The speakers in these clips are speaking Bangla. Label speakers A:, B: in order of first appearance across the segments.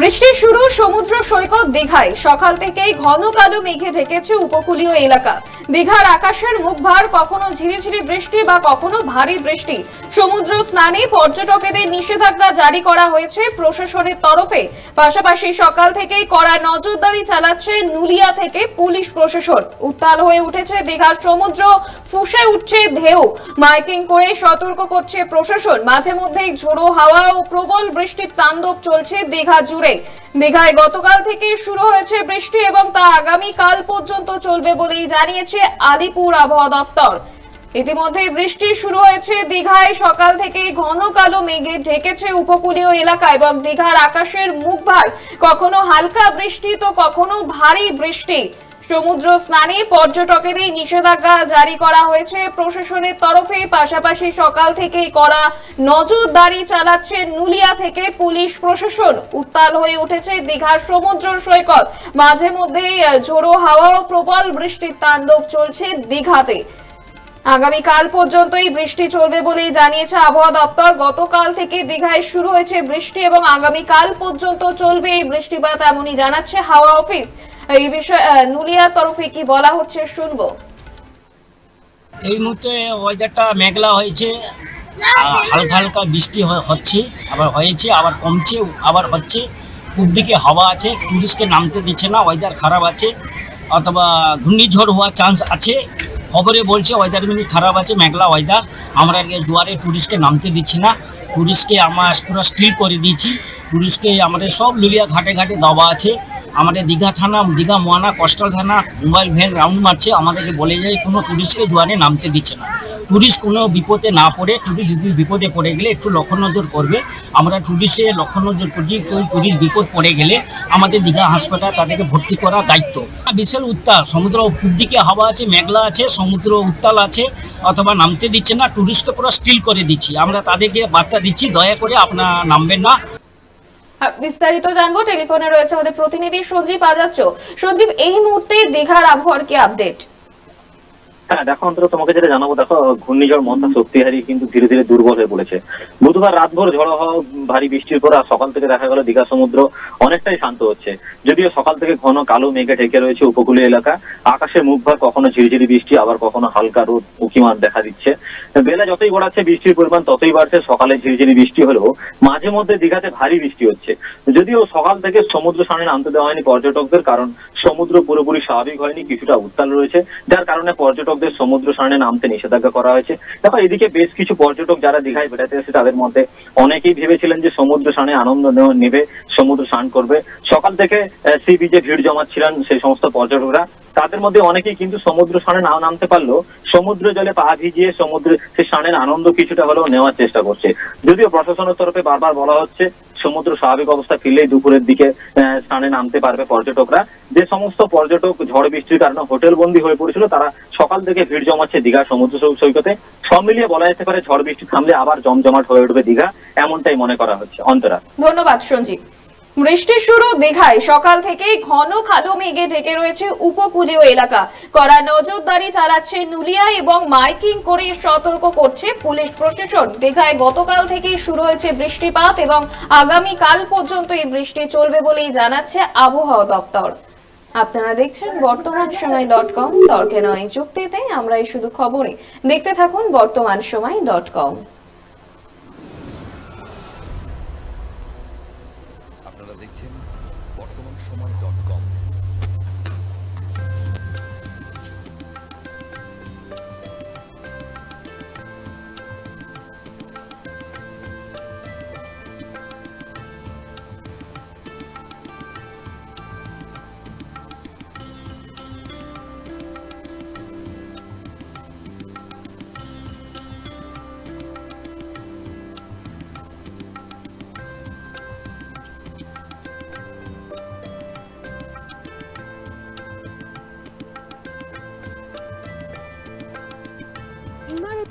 A: বৃষ্টির শুরু সমুদ্র সৈকত দীঘায়। সকাল থেকেই ঘন কালো মেঘে ঢেকেছে উপকূলীয় এলাকা। দীঘার আকাশের মুখভার, কখনো ঝিরিঝিরি বৃষ্টি বা কখনো ভারী বৃষ্টি। সমুদ্র স্নানে পর্যটকেদের নিষেধাজ্ঞা জারি করা হয়েছে প্রশাসনের তরফে। পাশাপাশি সকাল থেকেই কড়া নজরদারি চালাচ্ছে নুলিয়া থেকে পুলিশ প্রশাসন। উত্তাল হয়ে উঠেছে দীঘার সমুদ্র, ফুসে উঠছে ঢেউ। মাইকিং করে সতর্ক করছে প্রশাসন। মাঝে মধ্যেই ঝোড়ো হাওয়া ও প্রবল বৃষ্টির তাণ্ডব চলছে দীঘা জুড়ে। দীঘায় গতকাল থেকে শুরু হয়েছে বৃষ্টি এবং তা আগামী কাল পর্যন্ত চলবে বলেই জানিয়েছে আলিপুর আবহাওয়া দপ্তর। ইতিমধ্যে বৃষ্টি শুরু হয়েছে দীঘায়। সকাল থেকে ঘন কালো মেঘে ঢেকেছে উপকূলীয় এলাকা এবং দীঘার আকাশের মুখ ভার কখনো হালকা বৃষ্টি, তো কখনো ভারী বৃষ্টি। সমুদ্র স্নানে পর্যটকেদের নিষেধাজ্ঞা জারি করা হয়েছে। প্রশাসনের তরফে পাশাপাশি সকাল থেকেই করা নজরদারি চালাচ্ছে নুলিয়া থেকে পুলিশ প্রশাসন। উত্তাল হয়ে উঠেছে দীঘার সমুদ্র সৈকত। মাঝে মধ্যেই ঝোড়ো হাওয়া ও প্রবল বৃষ্টির তাণ্ডব চলছে দীঘাতে। আগামীকাল পর্যন্তই বৃষ্টি চলবে বলেই জানিয়েছে আবহাওয়া দপ্তর। গতকাল থেকে দীঘায় শুরু হয়েছে বৃষ্টি এবং আগামীকাল পর্যন্ত চলবে এই বৃষ্টিপাত, এমনই জানাচ্ছে হাওয়া অফিস। এই বিষয়ে নুলিয়ার তরফে কি বলা হচ্ছে শুনব।
B: এই মুহূর্তে ওয়েদারটা মেঘলা হয়েছে হালকা হালকা বৃষ্টি হচ্ছে, আবার হয়েছে, আবার কমছে, আবার হচ্ছে। পূব দিকে হাওয়া আছে টুরিস্টকে নামতে দিচ্ছে না ওয়েদার খারাপ আছে, অথবা ঘূর্ণিঝড় হওয়ার চান্স আছে। খবরে বলছে ওয়েদার মিনি খারাপ আছে, মেঘলা ওয়েদার আমরা জোয়ারে টুরিস্টকে নামতে দিচ্ছি না টুরিস্টকে আমরা পুরো স্টিল করে দিয়েছি। টুরিস্টকে আমাদের সব লুলিয়া ঘাটে ঘাটে দাবা আছে। আমাদের দীঘা থানা, দীঘা মোয়ানা, কোস্টাল থানা, মোবাইল ভ্যান রাউন্ড মারছে। আমাদেরকে বলে যায়, কোনো টুরিস্টকে জোয়ারে নামতে দিচ্ছে না। টুরিস্ট কোনো বিপদে না পড়ে টুরিস্ট যদি বিপদে পড়ে গেলে একটু লক্ষ্য নজর করবে। আমরা টুরিস্টে লক্ষ্য নজর করছি, কেউ টুরিস্ট বিপদ পড়ে গেলে আমাদের দীঘা হাসপাতাল তাদেরকে ভর্তি করা দায়িত্ব। বিশাল উত্তাল, সমুদ্র পূব দিকে হাওয়া আছে, মেঘলা আছে, সমুদ্র উত্তাল আছে, অথবা নামতে দিচ্ছে না টুরিস্টকে পুরো স্টিল করে দিচ্ছি। আমরা তাদেরকে বার্তা দিচ্ছি, দয়া করে আপনারা নামবেন না।
A: বিস্তারিত জানব, টেলিফোনে রয়েছে আমাদের প্রতিনিধি সঞ্জীব আজাচ্য সঞ্জীব, এই মুহূর্তে দীঘার আবহাওয়ার কি আপডেট
C: হ্যাঁ দেখো, অন্তত তোমাকে যেটা জানাব, দেখো, ঘূর্ণিঝড় শক্তি হারিয়ে কিন্তু ধীরে ধীরে দুর্বল হয়ে পড়েছে। বুধবার রাতভর হওয়া, ভারী বৃষ্টির পর সকাল থেকে দেখা গেল দীঘা সমুদ্র অনেকটাই শান্ত হচ্ছে। যদিও সকাল থেকে ঘন কালো মেঘে ঢেকে রয়েছে উপকূলীয় এলাকা। আকাশের মুখভার কখনো ঝিরিঝিরি বৃষ্টি, আবার কখনো হালকা রোদ উকিমান দেখা দিচ্ছে। বেলা যতই গড়াচ্ছে বৃষ্টির পরিমাণ ততই বাড়ছে। সকালে ঝিরিঝিরি বৃষ্টি হলেও মাঝে মধ্যে দীঘাতে ভারী বৃষ্টি হচ্ছে। যদিও সকাল থেকে সমুদ্র সামনে নামতে দেওয়া হয়নি পর্যটকদের, কারণ সমুদ্র পুরোপুরি স্বাভাবিক হয়নি, কিছুটা উত্তাল রয়েছে। যার কারণে পর্যটকদের সমুদ্র সামনে নামতে নিষেধাজ্ঞা করা হয়েছে। দেখো, এদিকে বেশ কিছু পর্যটক যারা দীঘায় বেড়াতে এসেছে, তাদের মধ্যে অনেকেই ভেবেছিলেন যে সমুদ্র স্নানে আনন্দ নেবে, সমুদ্র স্নান করবে। সকাল থেকে সি বিচে ভিড় জমাচ্ছিলেন সেই সমস্ত পর্যটকরা, তাদের মধ্যে অনেকেই কিন্তু সমুদ্র স্নানে নাও নামতে পারলেও সমুদ্র জলে পা ভিজিয়ে সমুদ্রে সে স্নানের আনন্দ কিছুটা হলেও নেওয়ার চেষ্টা করছে। যদিও প্রশাসনের তরফে বারবার বলা হচ্ছে সমুদ্র স্বাভাবিক অবস্থা ফিরলেই দুপুরের দিকে স্নানে নামতে পারবে পর্যটকরা। যে সমস্ত পর্যটক ঝড় বৃষ্টির কারণে হোটেল বন্দী হয়ে পড়েছিল, তারা সকাল থেকে ভিড় জমাচ্ছে দীঘা সমুদ্র সৈকতে। সব মিলিয়ে বলা যেতে পারে ঝড় বৃষ্টি থামলে আবার জমজমাট হয়ে উঠবে দীঘা, এমনটাই মনে করা হচ্ছে অন্তরা।
A: ধন্যবাদ, সঞ্জীব। বৃষ্টির শুরু দীঘায়। সকাল থেকেই ঘন কালো মেঘে ঢেকে রয়েছে উপকূলীয় এলাকা। কড়া নজরদারি চালাচ্ছে নুলিয়া এবং মাইকিং করে সতর্ক করছে পুলিশ প্রশাসন। দীঘায় গতকাল থেকেই শুরু হয়েছে বৃষ্টিপাত এবং আগামী কাল পর্যন্ত এই বৃষ্টি চলবে বলেই জানাচ্ছে আবহাওয়া দপ্তর। আপনারা দেখছেন বর্তমান সময় ডট কম। তর্কে নয় চুক্তিতে আমরা এই শুধু খবরে। দেখতে থাকুন বর্তমান সময় ডট কম
D: আপনারা দেখছেন বর্তমান সময় dot com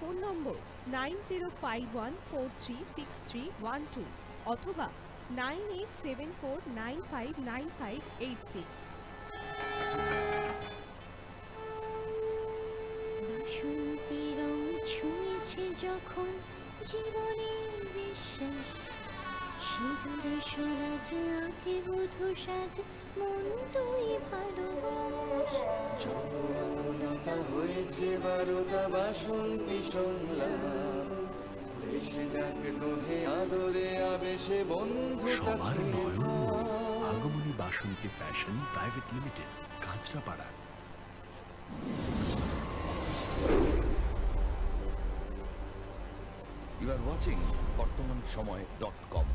E: Phone number nine zero five one four six one two অথবা nine eight seven four nine five nine five eight six.
F: যখন জীবনের বিশ্বাস। সিঁদুরে, সরাজ আঁকে বধূ সাজ
G: বাসন্তী
H: সবার নয়ন আগমনী Basanti fashion private limited Kanchrapara.
D: You are watching Bartaman Samay dot com